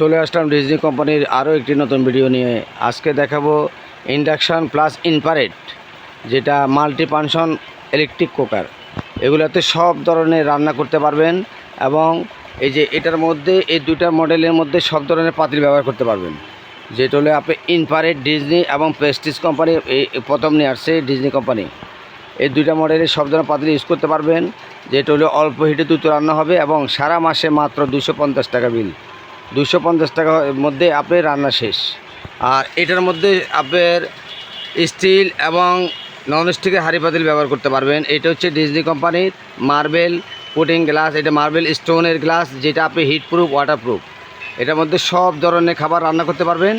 চলে আসলাম ডিজনি কোম্পানির আরও একটি নতুন ভিডিও নিয়ে। আজকে দেখাবো ইন্ডাকশান প্লাস ইনফারেট যেটা মাল্টি পানশন ইলেকট্রিক কুকার এগুলোতে সব ধরনের রান্না করতে পারবেন এবং এই যে এটার মধ্যে, এই দুইটা মডেলের মধ্যে সব ধরনের পাতিল ব্যবহার করতে পারবেন। যেটা হলো আপনি ইনফারেট ডিজনি এবং প্রেস্টিজ কোম্পানি, এই প্রথম নিয়ে আসছে ডিজনি কোম্পানি। এই দুইটা মডেলের সব ধরনের পাতিল ইউজ করতে পারবেন। যেটা হলো অল্প হিটে দ্রুত রান্না হবে এবং সারা মাসে মাত্র দুশো টাকা বিল দুশো পঞ্চাশ টাকা মধ্যে আপনার রান্না শেষ। আর এটার মধ্যে আপনার স্টিল এবং নন স্টিকের হাঁড়ি পাতিল ব্যবহার করতে পারবেন। এটা হচ্ছে ডিজনি কোম্পানির মার্বেল পুটিং গ্লাস এটা মার্বেল স্টোনের গ্লাস যেটা আপনি হিট প্রুফ ওয়াটার প্রুফ এটার মধ্যে সব ধরনের খাবার রান্না করতে পারবেন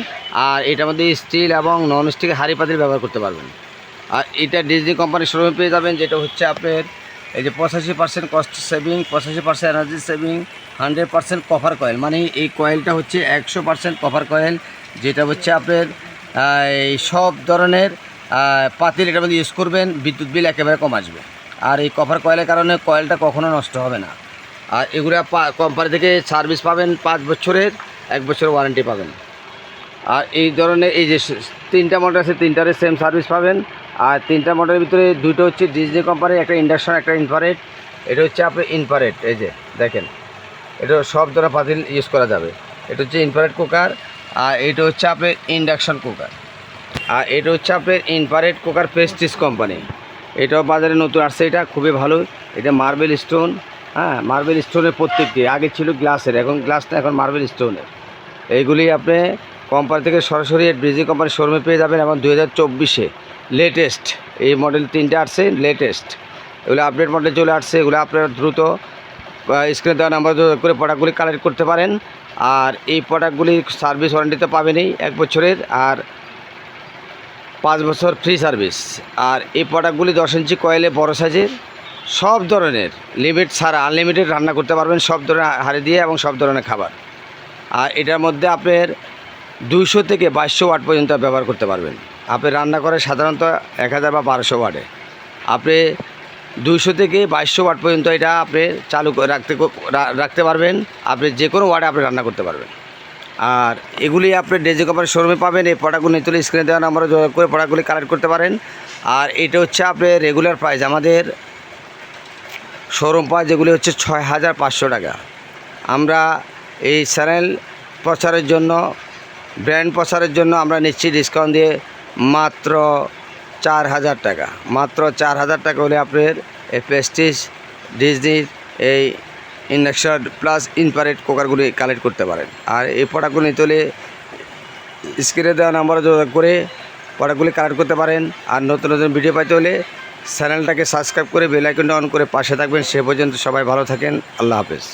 আর এটার মধ্যে স্টিল এবং নন স্টিকের হাঁড়ি পাতিল ব্যবহার করতে পারবেন। আর এটা ডিজনি কোম্পানির শোরুমে পেয়ে যাবেন, যেটা হচ্ছে আপনার এই যে পঁচাশি পার্সেন্ট কস্ট সেভিং পঁচাশি percent energy saving hundred percent cover coil মানে এই কয়েলটা হচ্ছে একশো পার্সেন্ট কভার কয়েল যেটা হচ্ছে আপনার এই সব ধরনের পাতিল মধ্যে ইউজ করবেন, বিদ্যুৎ বিল একেবারে কম আসবে। আর এই কভার কয়েলের কারণে কয়েলটা কখনো নষ্ট হবে না। আর এগুলো কোম্পানি থেকে সার্ভিস পাবেন পাঁচ বছরের, এক বছর ওয়ারেন্টি পাবেন। আর এই ধরনের, এই যে তিনটা মডেল আছে তিনটারে সেম সার্ভিস পাবেন। আর তিনটা মডেলের ভিতরে দুটো হচ্ছে ডিজনি কোম্পানির একটা ইন্ডাকশন একটা ইনফারেট এটা হচ্ছে আপনার ইনফারেট এই যে দেখেন। এটা সব ধরনের পাতিল ইউজ করা যাবে। এটা হচ্ছে ইনফারেট কুকার আর এটা হচ্ছে আপনার ইন্ডাকশন কুকার আর এটা হচ্ছে আপনার ইনফারেট কুকার প্রেস্টিজ কোম্পানি এটাও বাজারে নতুন আসছে, এটা খুবই ভালো। এটা মার্বেল স্টোন হ্যাঁ মার্বেল স্টোনের প্রত্যেকটি। আগে ছিল গ্লাসের এখন গ্লাস না, এখন মার্বেল স্টোনের এইগুলি আপনি কোম্পানি থেকে সরাসরি ব্রিজি কোম্পানির শোরুমে পেয়ে যাবেন এবং দু হাজার চব্বিশে লেটেস্ট এই মডেল তিনটে আসছে লেটেস্ট এগুলো আপডেট মডেল চলে আসছে, এগুলো আপনারা দ্রুত স্ক্রিনে দেওয়া নাম্বার করে প্রোডাক্টগুলি কালেক্ট করতে পারেন। আর এই প্রোডাক্টগুলি সার্ভিস ওয়ারেন্টিতে পাবেনই এক বছরের আর পাঁচ বছর ফ্রি সার্ভিস আর এই প্রোডাক্টগুলি দশ ইঞ্চি কয়েলে বড় সাইজের সব ধরনের লিমিট ছাড়া আনলিমিটেড রান্না করতে পারবেন, সব ধরনের হাড়ি দিয়ে এবং সব ধরনের খাবার। আর এটার মধ্যে আপনার দুইশো থেকে বাইশশো ওয়াট পর্যন্ত ব্যবহার করতে পারবেন। আপনি রান্না করে সাধারণত এক হাজার বা বারোশো ওয়াটে। আপনি দুইশো থেকে বাইশশো ওয়াট পর্যন্ত এটা আপনি চালু রাখতে রাখতে পারবেন। আপনি যে কোনো ওয়ার্ডে আপনি রান্না করতে পারবেন। আর এগুলি আপনি ডেজি কোম্পানির শোরুমে পাবেন। এই প্রোডাক্টগুলি নিতে হলে স্ক্রিনে দেওয়া নাম্বারে যোগাযোগ করে প্রোডাক্টগুলি কালেক্ট করতে পারেন। আর এটা হচ্ছে আপনার রেগুলার প্রাইস। আমাদের শোরুম প্রাইস যেগুলি হচ্ছে ছয় হাজার পাঁচশো টাকা। আমরা এই চ্যানেল প্রচারের জন্য ব্র্যান্ড প্রচারের জন্য আমরা নিচ্ছি ডিসকাউন্ট দিয়ে মাত্র চার হাজার টাকা। মাত্র চার হাজার টাকা হলে আপনার এই প্রেস্টিজ ডিজনির এই ইন্ডাকশন প্লাস ইনফারেট কুকারগুলি কালেক্ট করতে পারেন। আর এই প্রোডাক্টগুলি নিতে হলে স্ক্রিনে দেওয়া নাম্বারে যোগাযোগ করে প্রোডাক্টগুলি কালেক্ট করতে পারেন। আর নতুন নতুন ভিডিও পাইতে হলে চ্যানেলটাকে সাবস্ক্রাইব করে বেল আইকনটা অন করে পাশে থাকবেন। সে পর্যন্ত সবাই ভালো থাকেন। আল্লাহ হাফেজ।